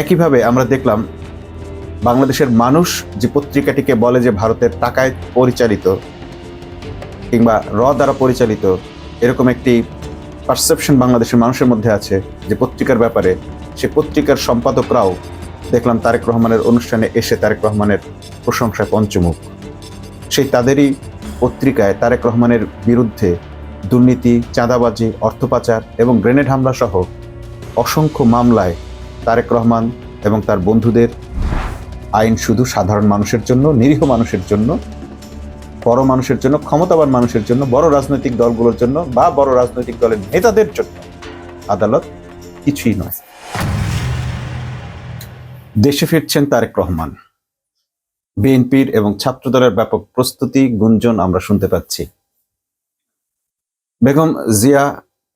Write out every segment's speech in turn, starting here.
একইভাবে আমরা দেখলাম বাংলাদেশের মানুষ যে পত্রিকাটিকে বলে যে ভারতের টাকায় পরিচালিত কিংবা র দ্বারা পরিচালিত এরকম একটি পারসেপশন বাংলাদেশের মানুষের মধ্যে আছে যে পত্রিকার ব্যাপারে, সে পত্রিকার সম্পাদকরাও দেখলাম তারেক রহমানের অনুষ্ঠানে এসে তারেক রহমানের প্রশংসায় পঞ্চমুখ। সেই তাদেরই পত্রিকায় তারেক রহমানের বিরুদ্ধে দুর্নীতি, চাঁদাবাজি, অর্থ পাচার এবং গ্রেনেড হামলা সহ অসংখ্য মামলায় তারেক রহমান এবং তার বন্ধুদের আইন শুধু সাধারণ মানুষের জন্য, নিরীহ মানুষের জন্য, বড় মানুষের জন্য, ক্ষমতাবান মানুষের জন্য, বড় রাজনৈতিক দলগুলোর জন্য বা বড় রাজনৈতিক দলের নেতাদের জন্য আদালত কিছুই নয়। দেশে ফিরছেন তারেক রহমান। বিএনপির এবং ছাত্রদলের ব্যাপক প্রস্তুতি, গুঞ্জন আমরা শুনতে পাচ্ছি। বেগম জিয়া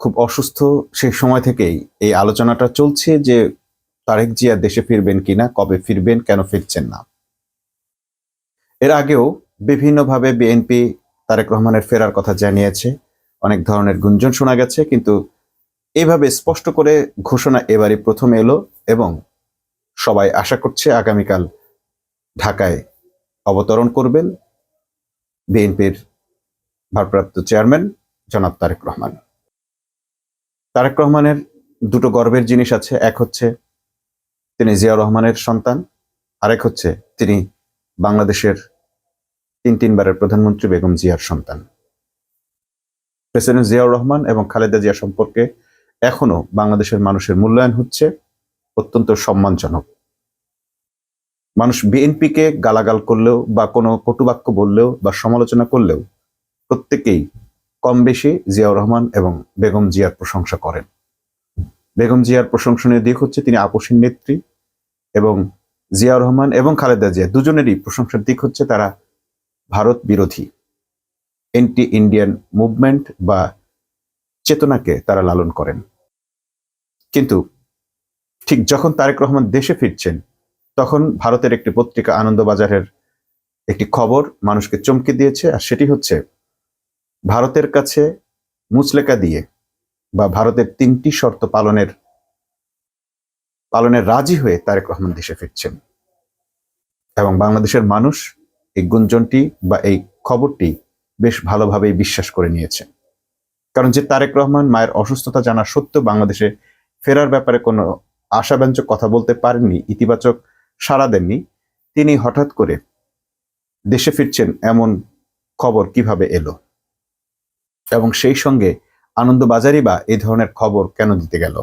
খুব অসুস্থ, সেই সময় থেকেই এই আলোচনাটা চলছে যে তারেক জিয়া দেশে ফিরবেন কিনা, কবে ফিরবেন, কেন ফিরছেন না? এর আগেও বিভিন্নভাবে বিএনপি তারেক রহমানের ফেরার কথা জানিয়েছে। অনেক ধরনের গুঞ্জন শোনা গেছে, কিন্তু এইভাবে স্পষ্ট করে ঘোষণা এবারই প্রথম এলো এবং সবাই আশা করছে আগামীকাল ঢাকায় অবতরণ করবেন বিএনপির ভারপ্রাপ্ত চেয়ারম্যান জনাব তারেক রহমান। তারেক রহমানের দুটো গর্বের জিনিস আছে, এক হচ্ছে তিনি জিয়াউর রহমানের সন্তান। আরেক হচ্ছে তিনি বাংলাদেশের তিন তিনবারের প্রধানমন্ত্রী বেগম জিয়ার সন্তান। প্রেসিডেন্ট জিয়াউর রহমান এবং খালেদা জিয়া সম্পর্কে এখনও বাংলাদেশের মানুষের মূল্যায়ন হচ্ছে অত্যন্ত সম্মানজনক। মানুষ বিএনপিকে গালাগাল করলেও বা কোনো কটুবাক্য বললেও বা সমালোচনা করলেও প্রত্যেকেই কম বেশি জিয়াউর রহমান এবং বেগম জিয়ার প্রশংসা করেন। বেগম জিয়ার প্রশংসনীয় দিক হচ্ছে তিনি আপসীন নেত্রী এবং জিয়া রহমান এবং খালেদা জিয়া দুজনেরই প্রশংসার দিক হচ্ছে তারা ভারত বিরোধী। এন্টি ইন্ডিয়ান মুভমেন্ট বা চেতনাকে তারা লালন করেন। কিন্তু ঠিক যখন তারেক রহমান দেশে ফিরছেন, তখন ভারতের একটি পত্রিকা আনন্দবাজারের একটি খবর মানুষকে চমকে দিয়েছে আর সেটি হচ্ছে, ভারতের কাছে মুচলেকা দিয়ে বা ভারতের তিনটি শর্ত পালনের পালনের রাজি হয়ে তারেক রহমান দেশে ফিরছেন। এবং বাংলাদেশের মানুষ এই গুঞ্জনটি বা এই খবরটি বেশ ভালোভাবেই বিশ্বাস করে নিয়েছে। কারণ যে তারেক রহমান মায়ের অসুস্থতা জানা সত্ত্বেও বাংলাদেশে ফেরার ব্যাপারে কোনো আশাব্যঞ্জক কথা বলতে পারেননি, ইতিবাচক সাড়া দেননি, তিনি হঠাৎ করে দেশে ফিরছেন এমন খবর কীভাবে এলো? এবং সেই সঙ্গে আনন্দবাজারই বা এই ধরনের খবর কেন দিতে গেল?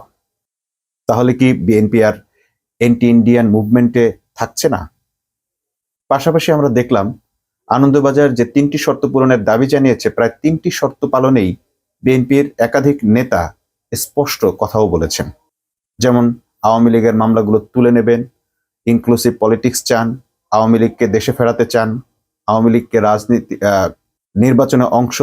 তাহলে কি বিএনপি আর এন্টি ইন্ডিয়ান মুভমেন্টে থাকছে না? পাশাপাশি আমরা দেখলাম, আনন্দবাজার যে তিনটি শর্ত পূরণের দাবি জানিয়েছে, প্রায় তিনটি শর্ত পালনেই বিএনপির একাধিক নেতা স্পষ্ট কথাও বলেছেন। যেমন, আওয়ামী লীগের মামলাগুলো তুলে নেবেন ইনক্লুসিভ পলিটিক্স চান, আওয়ামী লীগকে দেশে ফেরাতে চান, আওয়ামী লীগকে রাজনীতি নির্বাচনে অংশ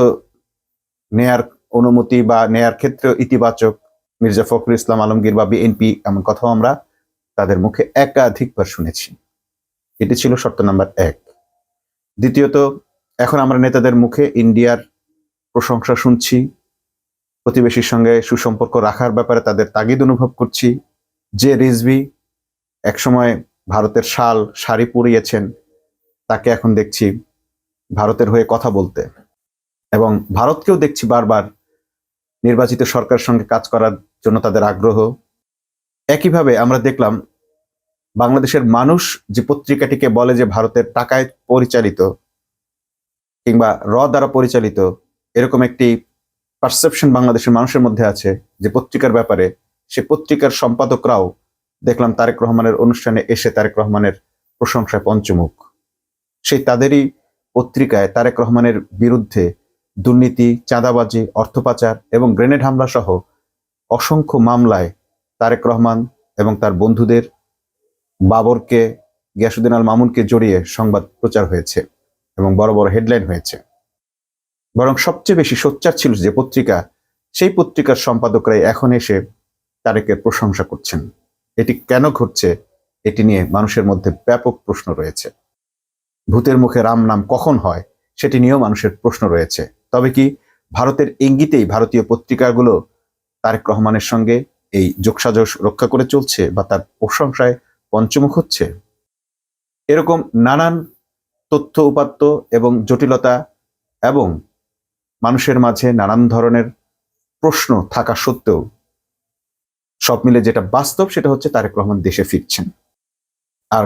নেয়ার অনুমতি বা নেয়ার ক্ষেত্রে ইতিবাচক মির্জা ফখরুল ইসলাম আলমগীর বা বিএনপি এমন কথাও আমরা তাদের মুখে একাধিকবার শুনেছি। এটি ছিল শর্ত নাম্বার এক। দ্বিতীয়ত, এখন আমরা নেতাদের মুখে ইন্ডিয়ার প্রশংসা শুনছি, প্রতিবেশীর সঙ্গে সুসম্পর্ক রাখার ব্যাপারে তাদের তাগিদ অনুভব করছি। যে রিজভি একসময় ভারতের শাল, শাড়ি পরিয়েছেন, তাকে এখন দেখছি ভারতের হয়ে কথা বলতে। এবং ভারতকেও দেখছি বারবার নির্বাচিত সরকারের সঙ্গে কাজ করার জন্য তাদের আগ্রহ। একইভাবে আমরা দেখলাম বাংলাদেশের মানুষ যে পত্রিকাটিকে বলে যে ভারতের টাকায় পরিচালিত কিংবা র দ্বারা পরিচালিত এরকম একটি পারসেপশন বাংলাদেশের মানুষের মধ্যে আছে যে পত্রিকার ব্যাপারে সে পত্রিকার সম্পাদকরাও দেখলাম তারেক রহমানের অনুষ্ঠানে এসে তারেক রহমানের প্রশংসায় পঞ্চমুখ। সেই তাদেরই পত্রিকায় তারেক রহমানের বিরুদ্ধে দুর্নীতি, চাঁদাবাজি অর্থ পাচার এবং গ্রেনেড হামলা সহ অসংখ্য মামলায় তারেক রহমান এবং তার বন্ধুদের বাবরকে গিয়াসুদ্দিন আল মামুনকে জড়িয়ে সংবাদ প্রচার হয়েছে এবং বড় বড় হেডলাইন হয়েছে। বরং সবচেয়ে বেশি সোচ্চার ছিল যে পত্রিকা, সেই পত্রিকার সম্পাদকরাই এখন এসে তারেকের প্রশংসা করছেন। এটি কেন ঘটছে, এটি নিয়ে মানুষের মধ্যে ব্যাপক প্রশ্ন রয়েছে। ভূতের মুখে রাম নাম কখন হয়, সেটি নিয়েও মানুষের প্রশ্ন রয়েছে। তবে কি ভারতের ইঙ্গিতেই ভারতীয় পত্রিকাগুলো তারেক রহমানের সঙ্গে এই যোগসাজশ রক্ষা করে চলছে বা তার প্রশংসায় পঞ্চমুখ হচ্ছে? এরকম নানান তথ্য উপাত্ত এবং জটিলতা এবং মানুষের মাঝে নানান ধরনের প্রশ্ন থাকা সত্ত্বেও সব মিলে যেটা বাস্তব সেটা হচ্ছে তারেক রহমান দেশে ফিরছেন। আর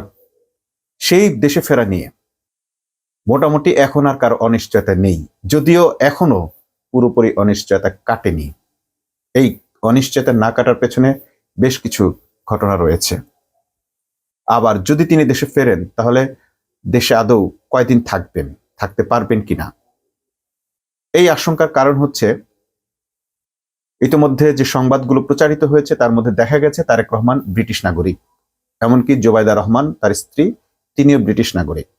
সেই দেশে ফেরা নিয়ে মোটামুটি এখন আর কারও অনিশ্চয়তা নেই। যদিও এখনও পুরোপুরি অনিশ্চয়তা কাটেনি। এই অনিশ্চয়তা না কাটার পেছনে বেশ কিছু ঘটনা রয়েছে। আবার যদি তিনি দেশে ফেরেন, তাহলে দেশে আদৌ কয়দিন থাকবেন, থাকতে পারবেন কিনা? এই আশঙ্কার কারণ হচ্ছে, ইতিমধ্যে যে সংবাদগুলো প্রচারিত হয়েছে, তার মধ্যে দেখা গেছে তারেক রহমান ব্রিটিশ নাগরিক। এমনকি জোবাইদা রহমান, তার স্ত্রী, তিনিও ব্রিটিশ নাগরিক।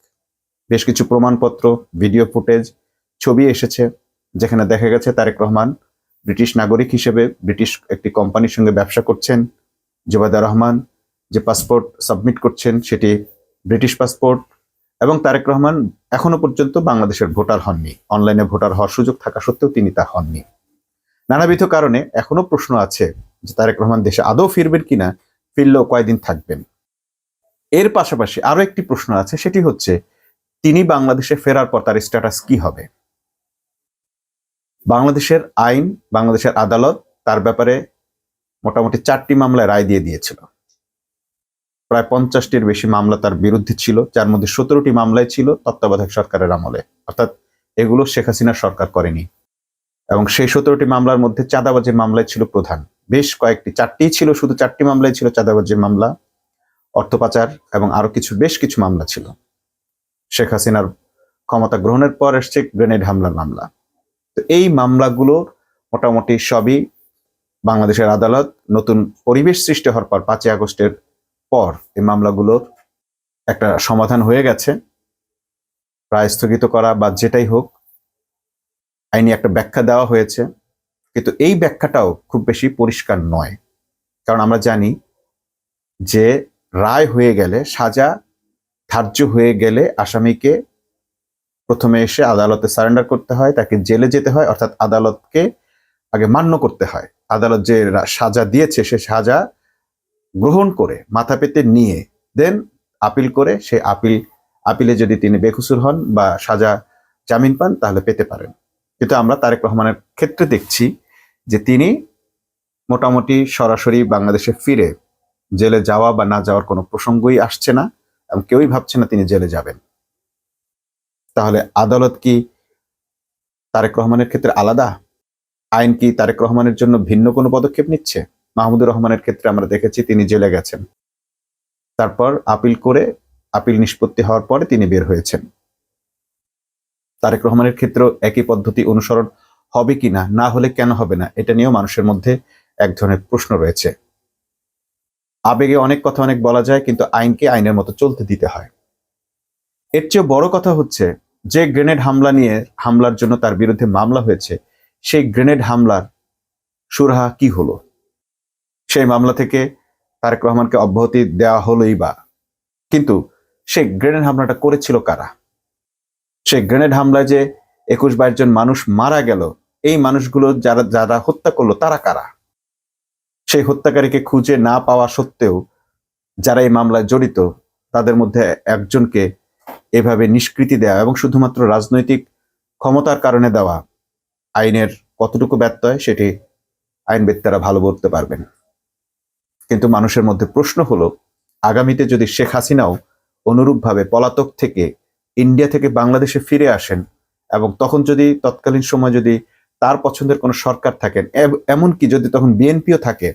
বেশ কিছু প্রমাণপত্র, ভিডিও ফুটেজ, ছবি এসেছে, যেখানে দেখা গেছে তারেক রহমান ব্রিটিশ নাগরিক হিসেবে ব্রিটিশ একটি কোম্পানির সঙ্গে ব্যবসা করছেন জোবাইদা রহমান যে পাসপোর্ট সাবমিট করছেন সেটি ব্রিটিশ পাসপোর্ট এবং তারেক রহমান এখনও পর্যন্ত বাংলাদেশের ভোটার হননি। অনলাইনে ভোটার হওয়ার সুযোগ থাকা সত্ত্বেও তিনি তা হননি। নানাবিধ কারণে এখনও প্রশ্ন আছে যে তারেক রহমান দেশে আদৌ ফিরবেন কিনা, ফিরলেও কয়দিন থাকবেন? এর পাশাপাশি আরও একটি প্রশ্ন আছে, সেটি হচ্ছে তিনি বাংলাদেশে ফেরার পর তার স্ট্যাটাস কি হবে? বাংলাদেশের আইন, বাংলাদেশের আদালত তার ব্যাপারে মোটামুটি চারটি মামলায় রায় দিয়ে দিয়েছিল। প্রায় পঞ্চাশটির বেশি মামলা তার বিরুদ্ধে ছিল, যার মধ্যে সতেরোটি মামলায় ছিল তত্ত্বাবধায়ক সরকারের আমলে। অর্থাৎ এগুলো শেখ হাসিনার সরকার করেনি। এবং সেই সতেরোটি মামলার মধ্যে চাঁদাবাজির মামলায় ছিল প্রধান। বেশ কয়েকটি চারটি ছিল, শুধু চারটি মামলায় ছিল চাঁদাবাজির মামলা, অর্থ পাচার এবং আরও কিছু, বেশ কিছু মামলা ছিল। শেখ হাসিনার ক্ষমতা গ্রহণের পর এসছে গ্রেনেড হামলার মামলা। তো এই মামলাগুলো মোটামুটি সবই বাংলাদেশের আদালত নতুন পরিবেশ সৃষ্টি হওয়ার পর, পাঁচই আগস্টের পর এই মামলাগুলোর একটা সমাধান হয়ে গেছে। প্রায় স্থগিত করা বা যেটাই হোক, আইনি একটা ব্যাখ্যা দেওয়া হয়েছে। কিন্তু এই ব্যাখ্যাটাও খুব বেশি পরিষ্কার নয়। কারণ আমরা জানি যে রায় হয়ে গেলে সাজা ধার্য হয়ে গেলে আসামিকে প্রথমে এসে আদালতে সারেন্ডার করতে হয়, তাকে জেলে যেতে হয়, অর্থাৎ আদালতকে আগে মান্য করতে হয়। আদালত যে সাজা দিয়েছে, সে সাজা গ্রহণ করে, মাথা পেতে নিয়ে দেন, আপিল করে, সে আপিল, আপিলে যদি তিনি বেকসুর হন বা সাজা জামিন পান, তাহলে পেতে পারেন। কিন্তু আমরা তারেক রহমানের ক্ষেত্রে দেখছি যে তিনি মোটামুটি সরাসরি বাংলাদেশে ফিরে, জেলে যাওয়া বা না যাওয়ার কোনো প্রসঙ্গই আসছে না। এবং কেউই ভাবছে না তিনি জেলে যাবেন। তাহলে আদালত কি তারেক রহমানের ক্ষেত্রে আলাদা? আইন কি তারেক রহমানের জন্য ভিন্ন কোনো পদক্ষেপ নিচ্ছে? মাহমুদুর রহমানের ক্ষেত্রে আমরা দেখেছি তিনি জেলে গেছেন। তারপর আপিল করে আপিল নিষ্পত্তি হওয়ার পরে তিনি বের হয়েছেন। তারেক রহমানের ক্ষেত্রেও একই পদ্ধতি অনুসরণ হবে কিনা, না হলে কেন হবে না, এটা নিয়েও মানুষের মধ্যে এক ধরনের প্রশ্ন রয়েছে। আবেগে অনেক কথা অনেক বলা যায়, কিন্তু আইনকে আইনের মতো চলতে দিতে হয়। এর চেয়ে বড় কথা হচ্ছে, যে গ্রেনেড হামলা নিয়ে, হামলার জন্য তার বিরুদ্ধে মামলা হয়েছে, সেই গ্রেনেড হামলার সুরাহা কি হলো? সেই মামলা থেকে তারেক রহমানকে অব্যাহতি দেওয়া হলোই বা? কিন্তু সেই গ্রেনেড হামলাটা করেছিল কারা? সেই গ্রেনেড হামলায় যে একুশ বাইশ জন মানুষ মারা গেল, এই মানুষগুলো যারা যারা হত্যা করল, তারা কারা? সেই হত্যাকারীকে খুঁজে না পাওয়া সত্ত্বেও যারা এই মামলায় জড়িত, তাদের মধ্যে একজনকে এভাবে নিষ্কৃতি দেওয়া এবং শুধুমাত্র রাজনৈতিক ক্ষমতার কারণে দেওয়া আইনের কতটুকু ব্যত্যয় সেটি আইনবেত্তারা ভালো বলতে পারবেন। কিন্তু মানুষের মধ্যে প্রশ্ন হলো, আগামীতে যদি শেখ হাসিনাও অনুরূপভাবে পলাতক থেকে ইন্ডিয়া থেকে বাংলাদেশে ফিরে আসেন এবং তখন যদি তৎকালীন সময় যদি তার পছন্দের কোনো সরকার থাকেন। এমনকি যদি তখন বিএনপিও থাকে,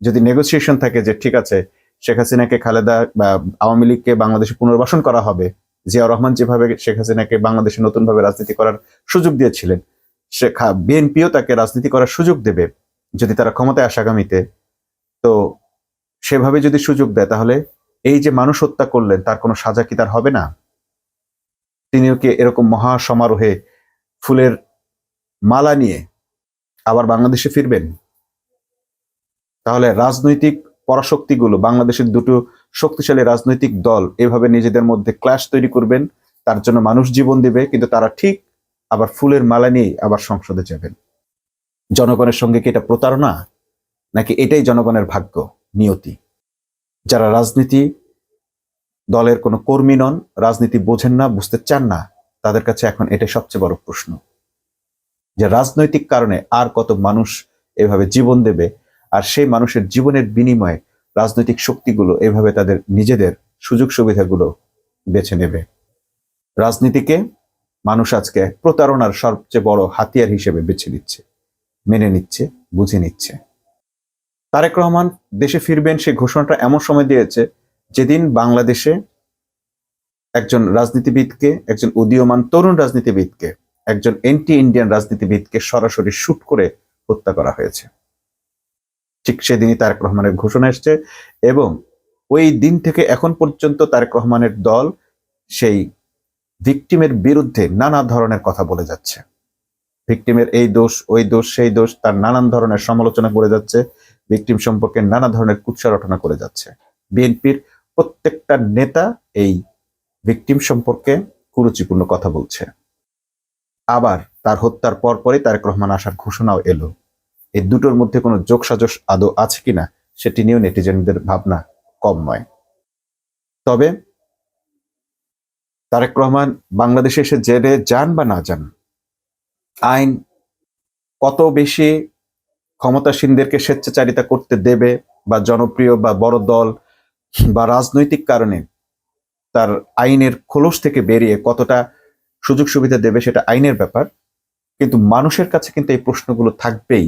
যদি নেগোসিয়েশন থাকে যে ঠিক আছে, শেখ হাসিনাকে খালেদা, বা আওয়ামী লীগকে বাংলাদেশে পুনর্বাসন করা হবে, জিয়াউর রহমান যেভাবে শেখ হাসিনাকে বাংলাদেশে নতুনভাবে রাজনীতি করার সুযোগ দিয়েছিলেন, সে বিএনপিও তাকে রাজনীতি করার সুযোগ দেবে যদি তারা ক্ষমতায় আসে আগামীতে, তো সেভাবে যদি সুযোগ দেয়, তাহলে এই যে মানুষ হত্যা করলেন, তার কোনো সাজা কি তার হবে না? তিনিও কি এরকম মহা সমারোহে ফুলের মালা নিয়ে আবার বাংলাদেশে ফিরবেন? তাহলে রাজনৈতিক পরাশক্তিগুলো, বাংলাদেশের দুটো শক্তিশালী রাজনৈতিক দল এভাবে নিজেদের মধ্যে ক্লাশ তৈরি করবেন, তার জন্য মানুষ জীবন দেবে, কিন্তু তারা ঠিক আবার ফুলের মালা নিয়ে আবার সংসদে যাবেন। জনগণের সঙ্গে কি এটা প্রতারণা? নাকি এটাই জনগণের ভাগ্য, নিয়তি? যারা রাজনীতি দলের কোনো কর্মী নন, রাজনীতি বোঝেন না, বুঝতে চান না, তাদের কাছে এখন এটাই সবচেয়ে বড় প্রশ্ন। যে রাজনৈতিক কারণে আর কত মানুষ এভাবে জীবন দেবে, আর সেই মানুষের জীবনের বিনিময়ে রাজনৈতিক শক্তিগুলো এভাবে তাদের নিজেদের সুযোগ সুবিধাগুলো বেছে নেবে। রাজনীতিকে মানুষ আজকে প্রতারণার সবচেয়ে বড় হাতিয়ার হিসেবে বেছে নিচ্ছে, মেনে নিচ্ছে, বুঝে নিচ্ছে। তারেক রহমান দেশে ফিরবেন সেই ঘোষণাটা এমন সময় দিয়েছে যেদিন বাংলাদেশে একজন রাজনীতিবিদকে, একজন উদীয়মান তরুণ রাজনীতিবিদকে একজন এন্টি ইন্ডিয়ান রাজনীতিবিদকে সরাসরি শুট করে হত্যা করা হয়েছে। ঠিক সেদিনই তারেক রহমানের ঘোষণা এসছে এবং ওই দিন থেকে এখন পর্যন্ত তারেক রহমানের দল সেই ভিকটিমের বিরুদ্ধে নানা ধরনের কথা বলে যাচ্ছে। ভিকটিমের এই দোষ, ওই দোষ, সেই দোষ তার নানান ধরনের সমালোচনা করে যাচ্ছে ভিকটিম সম্পর্কে নানা ধরনের কুৎসা রটনা করে যাচ্ছে। বিএনপির প্রত্যেকটা নেতা এই ভিকটিম সম্পর্কে কুরুচিপূর্ণ কথা বলছে। আবার তার হত্যার পর পরই তারেক রহমান আসার ঘোষণাও এলো। এই দুটোর মধ্যে কোনো যোগসাজশ আদৌ আছে কিনা, সেটি নিয়েও নেটিজেনদের ভাবনা কম নয়। তবে তারেক রহমান বাংলাদেশে এসে জেলে যান বা না যান, আইন কত বেশি ক্ষমতাসীনদেরকে স্বেচ্ছাচারিতা করতে দেবে বা জনপ্রিয় বা বড় দল বা রাজনৈতিক কারণে তার আইনের খোলস থেকে বেরিয়ে কতটা সুযোগ সুবিধা দেবে সেটা আইনের ব্যাপার, কিন্তু মানুষের কাছে কিন্তু এই প্রশ্নগুলো থাকবেই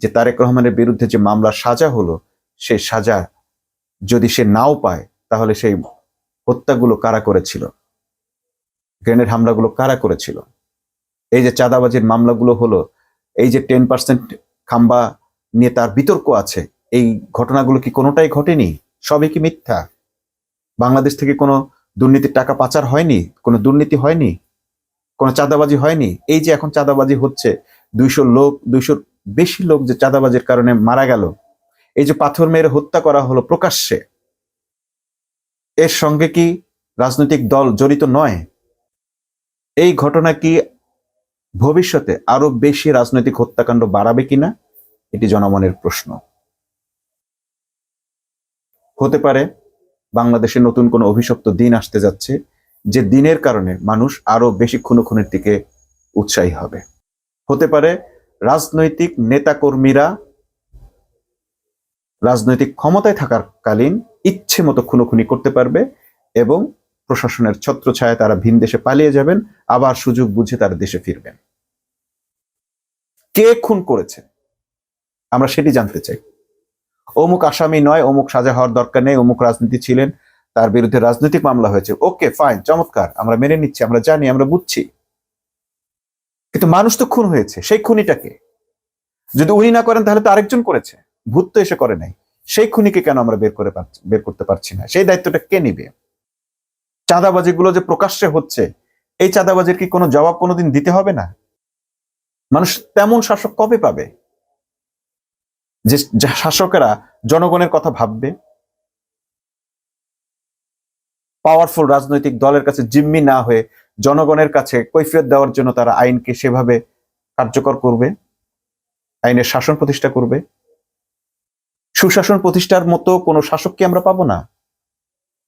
যে তারেক রহমানের বিরুদ্ধে যে মামলা সাজা হলো সে সাজা যদি সে নাও পায়, তাহলে সেই হত্যাগুলো কারা করেছিল? গ্রেনেড হামলাগুলো কারা করেছিল? এই যে চাঁদাবাজির মামলাগুলো হলো, এই যে টেন পার্সেন্ট খাম্বা নিয়ে তার বিতর্ক আছে, এই ঘটনাগুলো কি কোনোটাই ঘটেনি? সবই কি মিথ্যা? বাংলাদেশ থেকে কোনো দুর্নীতির টাকা পাচার হয়নি? কোনো দুর্নীতি হয়নি? কোনো চাঁদাবাজি হয়নি? এই যে এখন চাঁদাবাজি হচ্ছে, দুইশো লোক দুইশোর বেশি লোক যে চাঁদাবাজির কারণে মারা গেল, এই যে পাথর মেরে হত্যা করা হলো প্রকাশ্যে, এর সঙ্গে কি রাজনৈতিক দল জড়িত নয়? এই ঘটনা কি ভবিষ্যতে আরও বেশি রাজনৈতিক হত্যাকাণ্ড বাড়াবে কিনা? এটি জনমনের প্রশ্ন। হতে পারে বাংলাদেশে নতুন কোনো অভিশপ্ত দিন আসতে যাচ্ছে যে দিনের কারণে মানুষ আরও বেশি খুনোখুনির দিকে উৎসাহী হবে। হতে পারে রাজনৈতিক নেতাকর্মীরা রাজনৈতিক ক্ষমতায় থাকার কালীন ইচ্ছে মতো খুনোখুনি করতে পারবে এবং প্রশাসনের ছত্রছায়ায় তারা ভিন দেশে পালিয়ে যাবেন, আবার সুযোগ বুঝে তারা দেশে ফিরবেন। কে খুন করেছে? আমরা সেটি জানতে চাই। অমুক আসামি নয়, অমুক সাজা হওয়ার দরকার নেই, অমুক রাজনীতি ছিলেন তার বিরুদ্ধে রাজনৈতিক মামলা হয়েছে। ওকে ফাইন চমৎকার। আমরা মেনে নিচ্ছি, আমরা জানি, আমরা বুঝছি। কিন্তু মানুষ তো খুন হয়েছে। সেই খুনিটাকে যদি উনি না করেন, তাহলে তো আরেকজন করেছে। ভূত তো এসে করে নাই। সেই খুনিকে কেন আমরা বের করে বের করতে পারছি না? সেই দায়িত্বটা কে নিবে? চাঁদাবাজিগুলো যে প্রকাশ্যে হচ্ছে, এই চাঁদাবাজির কি কোনো জবাব কোনোদিন দিতে হবে না? মানুষ তেমন শাসক কবে পাবে? যে যে শাসকেরা জনগণের কথা ভাববে? পাওয়ারফুল রাজনৈতিক দলের কাছে জিম্মি না হয়ে জনগণের কাছে কৈফিয়ত দেওয়ার জন্য তারা আইনকে সেভাবে কার্যকর করবে, আইনের শাসন প্রতিষ্ঠা করবে। সুশাসন প্রতিষ্ঠার মতো কোনো শাসককে আমরা পাবো না।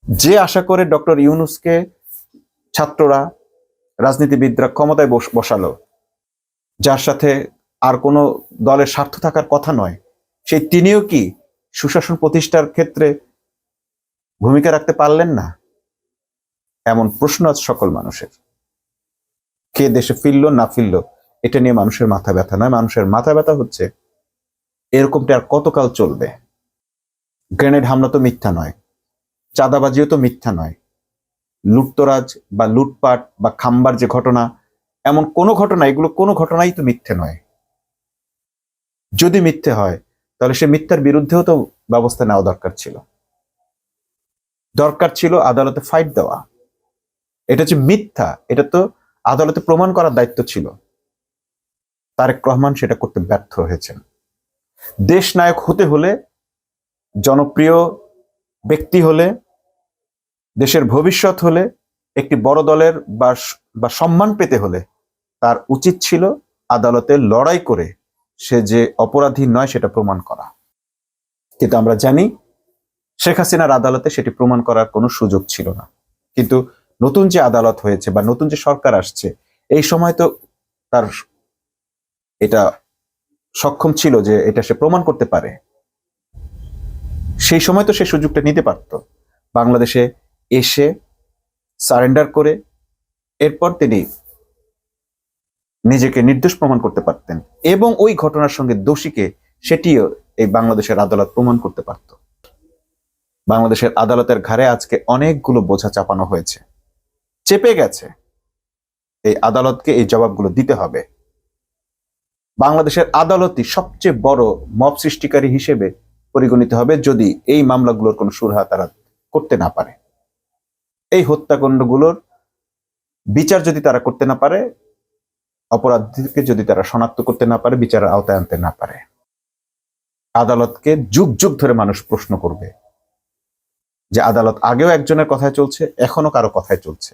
যে আশা করে ডক্টর ইউনুসকে ছাত্ররা, রাজনীতিবিদরা ক্ষমতায় বস- বসালো, যার সাথে আর কোনো দলের স্বার্থ থাকার কথা নয়, সেই তিনিও কি সুশাসন প্রতিষ্ঠার ক্ষেত্রে ভূমিকা রাখতে পারলেন না? এমন প্রশ্ন আছে সকল মানুষের। কে দেশে ফিরলো, না ফিরলো, এটা নিয়ে মানুষের মাথা ব্যথা নয়। মানুষের মাথা ব্যথা হচ্ছে, এরকমটা আর কতকাল চলবে? গ্রেনেড হামলা তো মিথ্যা নয়, চাঁদাবাজিও তো মিথ্যা নয়। লুটতরাজ বা লুটপাট বা খাম্বার যে ঘটনা, এমন কোনো ঘটনা, এগুলো কোনো ঘটনাই তো মিথ্যে নয়। যদি মিথ্যে হয়, তাহলে সে মিথ্যার বিরুদ্ধেও তো ব্যবস্থা নেওয়া দরকার ছিল। দরকার ছিল আদালতে ফাইট দেওয়া। এটা যে মিথ্যা। এটা তো আদালতে প্রমাণ করার দায়িত্ব ছিল। তারেক রহমান সেটা করতে ব্যর্থ হয়েছেন। দেশ নায়ক হতে হলে, জনপ্রিয় ব্যক্তি হলে, দেশের ভবিষ্যৎ হলে, একটি বড় দলের বা সম্মান পেতে হলে তার উচিত ছিল আদালতে লড়াই করে সে যে অপরাধী নয় সেটা প্রমাণ করা। কিন্তু আমরা জানি, শেখ হাসিনার আদালতে সেটি প্রমাণ করার কোনো সুযোগ ছিল না। কিন্তু নতুন যে আদালত হয়েছে বা নতুন যে সরকার আসছে, এই সময় তো তার এটা সক্ষম ছিল যে এটা সে প্রমাণ করতে পারে। সেই সময় তো সে সুযোগটা নিতে পারত। বাংলাদেশে এসে সারেন্ডার করে এরপর তিনি নিজেকে নির্দোষ প্রমাণ করতে পারতেন এবং ওই ঘটনার সঙ্গে দোষীকে সেটিও এই বাংলাদেশের আদালত প্রমাণ করতে পারত। বাংলাদেশের আদালতের ঘাড়ে আজকে অনেকগুলো বোঝা চাপানো হয়েছে। চেপে গেছে। এই আদালতকে এই জবাবগুলো দিতে হবে। বাংলাদেশের আদালতই সবচেয়ে বড় মব সৃষ্টিকারী হিসেবে পরিগণিত হবে যদি এই মামলাগুলোর কোনো সুরাহা তারা করতে না পারে। এই হত্যাকাণ্ডগুলোর বিচার যদি তারা করতে না পারে অপরাধীকে যদি তারা শনাক্ত করতে না পারে, বিচারের আওতায় আনতে না পারে। আদালতকে যুগ যুগ ধরে মানুষ প্রশ্ন করবে যে আদালত আগেও একজনের কথায় চলছে এখনও কারও কথায় চলছে।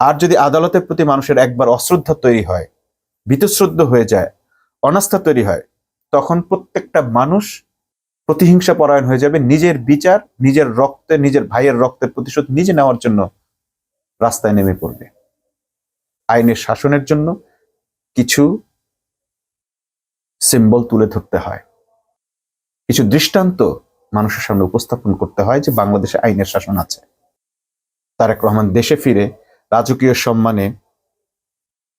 আর যদি আদালতের প্রতি মানুষের একবার অশ্রদ্ধা তৈরি হয় ভীতশ্রদ্ধ হয়ে যায়, অনাস্থা তৈরি হয়, তখন প্রত্যেকটা মানুষ প্রতিহিংসা পরায়ণ হয়ে যাবে, নিজের বিচার, নিজের রক্তে, নিজের ভাইয়ের রক্তের প্রতিশোধ নিজে নেওয়ার জন্য রাস্তায় নেমে পড়বে। আইনের শাসনের জন্য কিছু সিম্বল তুলে ধরতে হয়। কিছু দৃষ্টান্ত মানুষের সামনে উপস্থাপন করতে হয় যে বাংলাদেশে আইনের শাসন আছে। তারেক রহমান দেশে ফিরে রাজকীয় সম্মানে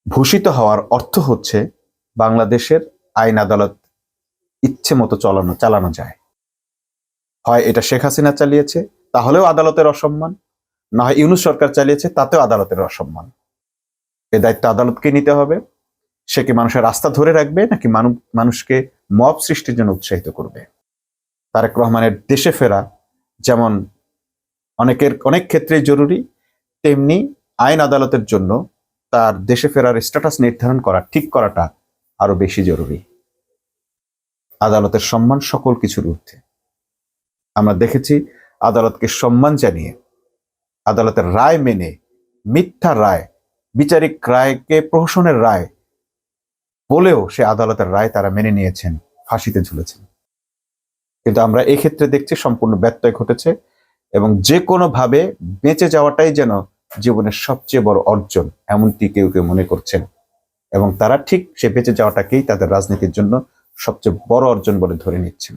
ভূষিত হওয়ার অর্থ হচ্ছে বাংলাদেশের আইন আদালত ইচ্ছে মতো চলানো, চালানো যায়। হয় এটা শেখ হাসিনা চালিয়েছে, তাহলেও আদালতের অসম্মান, না হয় ইউনুস সরকার চালিয়েছে, তাতেও আদালতের অসম্মান। এ দায়িত্ব আদালতকে নিতে হবে। সে কি মানুষের রাস্তা ধরে রাখবে, নাকি মানুষকে মব সৃষ্টির জন্য উৎসাহিত করবে? তারেক রহমানের দেশে ফেরা যেমন অনেকের, অনেক ক্ষেত্রেই জরুরি, তেমনি আইন আদালতের জন্য তার দেশে ফেরার স্ট্যাটাস নির্ধারণ করা, ঠিক করাটা আরও বেশি জরুরি। আদালতের সম্মান সকল কিছুর ঊর্ধ্বে। আমরা দেখেছি আদালতকে সম্মান জানিয়ে, আদালতের রায় মেনে, মিথ্যা রায়, বিচারিক রায়কে প্রহসনের রায় বলেও সে আদালতের রায় তারা মেনে নিয়েছেন, ফাঁসিতে ঝুলেছেন। কিন্তু আমরা এক্ষেত্রে দেখছি সম্পূর্ণ ব্যত্যয় ঘটেছে এবং যে কোনোভাবে বেঁচে যাওয়াটাই যেন জীবনের সবচেয়ে বড় অর্জন, এমনটি কেউ কেউ মনে করছেন। এবং তারা ঠিক সে বেঁচে যাওয়াটাকেই তাদের রাজনীতির জন্য সবচেয়ে বড় অর্জন বলে ধরে নিচ্ছেন।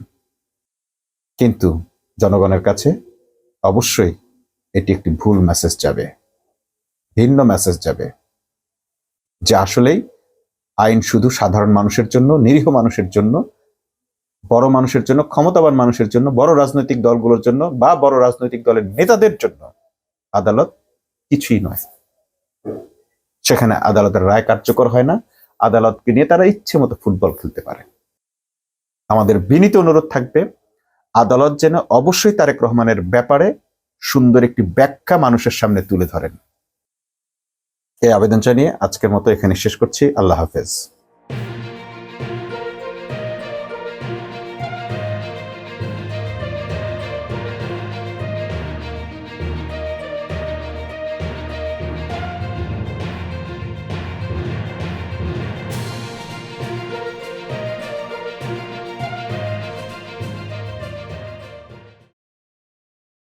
কিন্তু জনগণের কাছে অবশ্যই এটি একটি ভুল মেসেজ যাবে, ভিন্ন মেসেজ যাবে, যে আসলেই আইন শুধু সাধারণ মানুষের জন্য, নিরীহ মানুষের জন্য, বড় মানুষের জন্য, ক্ষমতাবান মানুষের জন্য, বড় রাজনৈতিক দলগুলোর জন্য বা বড় রাজনৈতিক দলের নেতাদের জন্য আদালত কিছুই নয়। সেখানে আদালতের রায় কার্যকর হয় না। আদালতকে নিয়ে তারা ইচ্ছে মতো ফুটবল খেলতে পারে। আমাদের বিনীত অনুরোধ থাকবে, আদালত যেন অবশ্যই তারেক রহমানের ব্যাপারে সুন্দর একটি ব্যাখ্যা মানুষের সামনে তুলে ধরেন। এই আবেদন জানিয়ে আজকের মতো এখানে শেষ করছি। আল্লাহ হাফেজ।